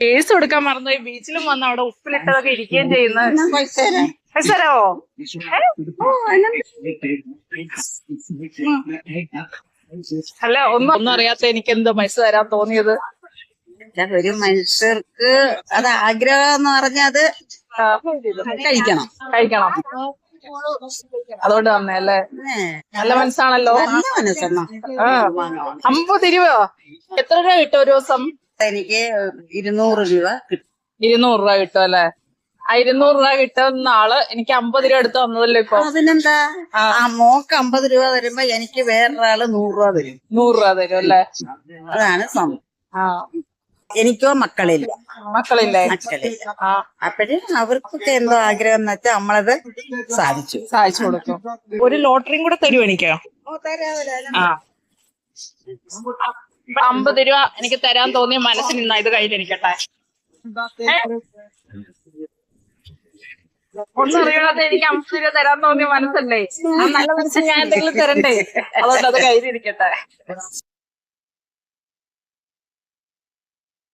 Case കൊടുക്കാൻ മറന്നുപോയി. ബീച്ചിലും വന്ന് അവിടെ ഉപ്പിലിട്ടതൊക്കെ ഇരിക്കുകയും ചെയ്യുന്ന. തരാവോ അല്ല ഒന്നും ഒന്നും അറിയാത്ത എനിക്ക് എന്തോ പൈസ തരാൻ തോന്നിയത്? ഒരു മനുഷ്യർക്ക് അത് ആഗ്രഹം എന്ന് പറഞ്ഞത് കഴിക്കണം. കഴിക്കണം. അതുകൊണ്ട് വന്നേ അല്ലേ? നല്ല മനസ്സാണല്ലോ. നല്ല മനസ്സെന്നോ. ആ. അമ്പത് രൂപ എത്ര രൂപ കിട്ടും ഒരു ദിവസം? എനിക്ക് ഇരുന്നൂറ് രൂപ കിട്ടും. ഇരുന്നൂറ് രൂപ കിട്ടും അല്ലെ? ഇരുന്നൂറ് രൂപ കിട്ടുന്ന ആൾ എനിക്ക് അമ്പത് രൂപ എടുത്ത് തന്നതല്ലോ ഇപ്പൊ? അതിനെന്താ? ആ. മോക്ക് അമ്പത് രൂപ തരുമ്പോ എനിക്ക് വേറൊരാൾ നൂറ് രൂപ തരും. നൂറ് രൂപ തരും അല്ലെ? അതാണ് സംഭവം എനിക്കോ മക്കളില്ല. മക്കളില്ല. മക്കളില്ല. അപ്പഴേ അവർക്കൊക്കെ എന്തോ ആഗ്രഹം എന്ന് വെച്ചാൽ നമ്മളത് സാധിച്ചു. സാധിച്ചു കൊടുക്കും. ഒരു ലോട്ടറിയും കൂടെ തരുമോ എനിക്കോ? തരാ അമ്പത് രൂപ എനിക്ക് തരാൻ തോന്നിയ മനസ്സിന് നിന്നാ ഇത് കയ്യിലിരിക്കട്ടെ. ഏ? ഒന്നും അറിയാതെ എനിക്ക് അമ്പത് രൂപ തരാൻ തോന്നിയ മനസ്സല്ലേ? ആ നല്ല മനസ്സിൽ ഞാൻ എന്തെങ്കിലും തരണ്ടേ? അതുകൊണ്ട് അത് കയ്യിലിരിക്കട്ടെ.